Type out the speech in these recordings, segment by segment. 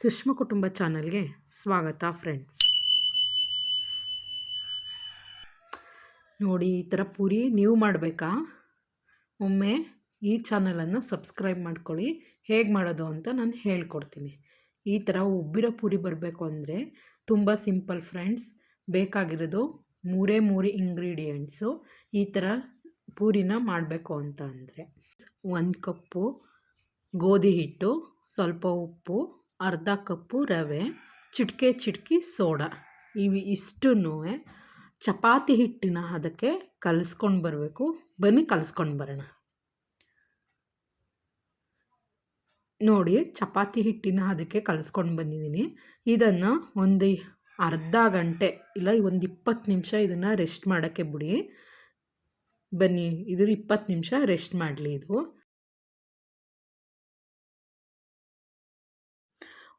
ಸುಷ್ಮಾ ಕುಟುಂಬ ಚಾನಲ್ಗೆ ಸ್ವಾಗತ, ಫ್ರೆಂಡ್ಸ್. ನೋಡಿ, ಈ ಥರ ಪೂರಿ ನೀವು ಮಾಡಬೇಕಾ? ಒಮ್ಮೆ ಈ ಚಾನಲನ್ನು ಸಬ್ಸ್ಕ್ರೈಬ್ ಮಾಡ್ಕೊಳ್ಳಿ. ಹೇಗೆ ಮಾಡೋದು ಅಂತ ನಾನು ಹೇಳ್ಕೊಡ್ತೀನಿ. ಈ ಥರ ಉಬ್ಬಿರೋ ಪೂರಿ ಬರಬೇಕು ಅಂದರೆ ತುಂಬ ಸಿಂಪಲ್ ಫ್ರೆಂಡ್ಸ್. ಬೇಕಾಗಿರೋದು ಮೂರೇ ಮೂರು ಇಂಗ್ರೀಡಿಯೆಂಟ್ಸು ಈ ಥರ ಪೂರಿನ ಮಾಡಬೇಕು ಅಂತ ಅಂದರೆ. ಒಂದು ಕಪ್ಪು ಗೋಧಿ ಹಿಟ್ಟು, ಸ್ವಲ್ಪ ಉಪ್ಪು ಅರ್ಧ ಕಪ್ಪು ರವೆ, ಚಿಟಿಕೆ ಚಿಟಕಿ ಸೋಡಾ. ಇವು ಇಷ್ಟನ್ನೂ ಚಪಾತಿ ಹಿಟ್ಟಿನ ಅದಕ್ಕೆ ಕಲಿಸ್ಕೊಂಡು ಬರಬೇಕು. ಬನ್ನಿ ಕಲಿಸ್ಕೊಂಡು ಬರೋಣ. ನೋಡಿ, ಚಪಾತಿ ಹಿಟ್ಟಿನ ಅದಕ್ಕೆ ಕಲಿಸ್ಕೊಂಡು ಬಂದಿದ್ದೀನಿ. ಇದನ್ನು ಒಂದು ಅರ್ಧ ಗಂಟೆ ಇಲ್ಲ, ಒಂದು ಇಪ್ಪತ್ತು ನಿಮಿಷ ಇದನ್ನು ರೆಸ್ಟ್ ಮಾಡೋಕ್ಕೆ ಬಿಡಿ. ಬನ್ನಿ, ಇದ್ರ ಇಪ್ಪತ್ತು ನಿಮಿಷ ರೆಸ್ಟ್ ಮಾಡಲಿ ಇದು.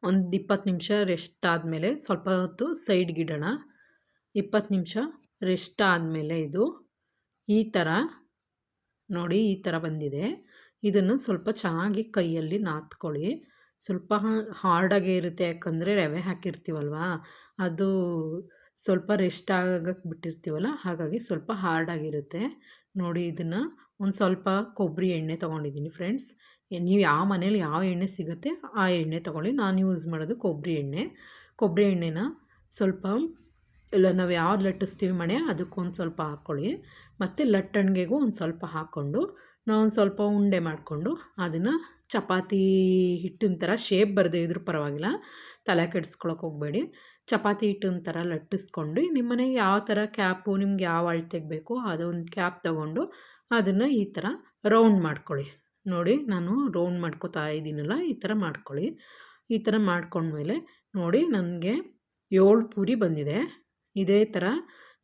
ಒಂದು ಇಪ್ಪತ್ತು ನಿಮಿಷ ರೆಸ್ಟ್ ಆದಮೇಲೆ ಸ್ವಲ್ಪ ಹೊತ್ತು ಸೈಡ್ಗಿಡೋಣ ಇಪ್ಪತ್ತು ನಿಮಿಷ ರೆಸ್ಟ್ ಆದಮೇಲೆ ಇದು ಈ ಥರ ನೋಡಿ ಈ ಥರ ಬಂದಿದೆ. ಇದನ್ನು ಸ್ವಲ್ಪ ಚೆನ್ನಾಗಿ ಕೈಯಲ್ಲಿ ನಾತ್ಕೊಳ್ಳಿ ಸ್ವಲ್ಪ ಹಾರ್ಡಾಗೆ ಇರುತ್ತೆ ಯಾಕಂದರೆ ರವೆ ಹಾಕಿರ್ತೀವಲ್ವ? ಅದು ಸ್ವಲ್ಪ ರೆಸ್ಟ್ ಆಗಕ್ಕೆ ಬಿಟ್ಟಿರ್ತೀವಲ್ಲ? ಹಾಗಾಗಿ ಸ್ವಲ್ಪ ಹಾರ್ಡಾಗಿರುತ್ತೆ ನೋಡಿ ಇದನ್ನು ಒಂದು ಸ್ವಲ್ಪ ಕೊಬ್ಬರಿ ಎಣ್ಣೆ ತೊಗೊಂಡಿದ್ದೀನಿ ಫ್ರೆಂಡ್ಸ್ ನೀವು ಯಾವ ಮನೇಲಿ ಯಾವ ಎಣ್ಣೆ ಸಿಗುತ್ತೆ ಆ ಎಣ್ಣೆ ತೊಗೊಳ್ಳಿ. ನಾನು ಯೂಸ್ ಮಾಡೋದು ಕೊಬ್ಬರಿ ಎಣ್ಣೆ. ಕೊಬ್ಬರಿ ಎಣ್ಣೆನ ಸ್ವಲ್ಪ, ಇಲ್ಲ ನಾವು ಯಾವ್ದು ಲಟ್ಟಿಸ್ತೀವಿ ಮಣೆ, ಅದಕ್ಕೊಂದು ಸ್ವಲ್ಪ ಹಾಕ್ಕೊಳ್ಳಿ ಮತ್ತು ಲಟ್ಟಣಿಗೆಗೂ ಒಂದು ಸ್ವಲ್ಪ ಹಾಕ್ಕೊಂಡು ನಾವು ಒಂದು ಸ್ವಲ್ಪ ಉಂಡೆ ಮಾಡಿಕೊಂಡು ಅದನ್ನು ಚಪಾತಿ ಹಿಟ್ಟಿನ ಥರ ಶೇಪ್ ಬರದೇ ಇದ್ರೂ ಪರವಾಗಿಲ್ಲ. ತಲೆ ಕೆಡಿಸ್ಕೊಳಕ್ಕೆ ಹೋಗಬೇಡಿ. ಚಪಾತಿ ಹಿಟ್ಟಿನ ಥರ ಲಟ್ಟಿಸ್ಕೊಂಡು ನಿಮ್ಮ ಮನೆಗೆ ಯಾವ ಥರ ಕ್ಯಾಪು ನಿಮ್ಗೆ ಯಾವ ಅಳತೆಗೆ ಬೇಕೋ ಅದೊಂದು ಕ್ಯಾಪ್ ತೊಗೊಂಡು ಅದನ್ನು ಈ ಥರ ರೌಂಡ್ ಮಾಡ್ಕೊಳ್ಳಿ. ನೋಡಿ, ನಾನು ರೌಂಡ್ ಮಾಡ್ಕೋತಾ ಇದ್ದೀನಲ್ಲ, ಈ ಥರ ಮಾಡ್ಕೊಳ್ಳಿ. ಈ ಥರ ಮಾಡ್ಕೊಂಡ್ಮೇಲೆ ನೋಡಿ, ನನಗೆ ಏಳು ಪೂರಿ ಬಂದಿದೆ. ಇದೇ ಥರ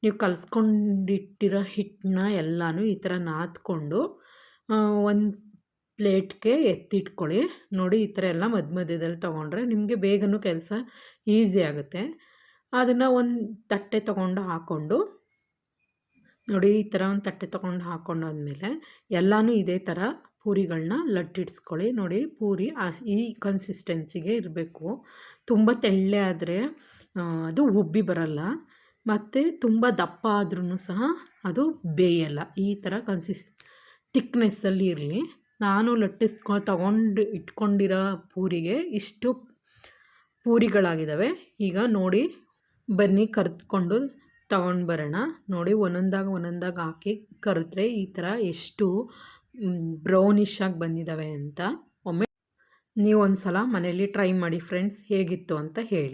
ನೀವು ಕಲಸ್ಕೊಂಡಿಟ್ಟಿರೋ ಹಿಟ್ಟನ್ನ ಎಲ್ಲನೂ ಈ ಥರ ನಾದ್ಕೊಂಡು ಒಂದು ಪ್ಲೇಟ್ಗೆ ಎತ್ತಿಟ್ಕೊಳ್ಳಿ. ನೋಡಿ, ಈ ಥರ ಎಲ್ಲ ಮಧ್ಯ ಮಧ್ಯದಲ್ಲಿ ತೊಗೊಂಡ್ರೆ ನಿಮಗೆ ಬೇಗನೂ ಕೆಲಸ ಈಸಿ ಆಗುತ್ತೆ. ಅದನ್ನು ಒಂದು ತಟ್ಟೆ ತೊಗೊಂಡು ಹಾಕ್ಕೊಂಡು ನೋಡಿ, ಈ ಥರ ಒಂದು ತಟ್ಟೆ ತೊಗೊಂಡು ಹಾಕ್ಕೊಂಡಾದ್ಮೇಲೆ ಎಲ್ಲನೂ ಇದೇ ಥರ ಪೂರಿಗಳನ್ನ ಲಟ್ಟಿಡ್ಸ್ಕೊಳ್ಳಿ ನೋಡಿ, ಪೂರಿ ಈ ಕನ್ಸಿಸ್ಟೆನ್ಸಿಗೆ ಇರಬೇಕು. ತುಂಬ ತೆಳ್ಳೆ ಆದರೆ ಅದು ಉಬ್ಬಿ ಬರಲ್ಲ. ಮತ್ತು ತುಂಬ ದಪ್ಪ ಆದ್ರೂ ಸಹ ಅದು ಬೇಯಲ್ಲ. ಈ ಥರ ಕನ್ಸಿಸ್ ತಿಕ್ನೆಸ್ಸಲ್ಲಿ ಇರಲಿ. ನಾನು ಲಟ್ಟಿಸ್ಕೊ, ತಗೊಂಡು ಇಟ್ಕೊಂಡಿರೋ ಪೂರಿಗೆ ಇಷ್ಟು ಪೂರಿಗಳಾಗಿದ್ದಾವೆ ಈಗ ನೋಡಿ, ಬನ್ನಿ ಕರೆದುಕೊಂಡು ತಗೊಂಡು ಬರೋಣ. ನೋಡಿ, ಒಂದೊಂದಾಗ ಒಂದೊಂದಾಗ ಹಾಕಿ ಕರೆದ್ರೆ ಈ ಥರ ಎಷ್ಟು ಬ್ರೌನಿಶ್ ಆಗಿ ಬಂದಿದ್ದಾವೆ ಅಂತ ಒಮ್ಮೆ ನೀವು ಒಂದು ಸಲ ಮನೇಲಿ ಟ್ರೈ ಮಾಡಿ ಫ್ರೆಂಡ್ಸ್ ಹೇಗಿತ್ತು ಅಂತ ಹೇಳಿ.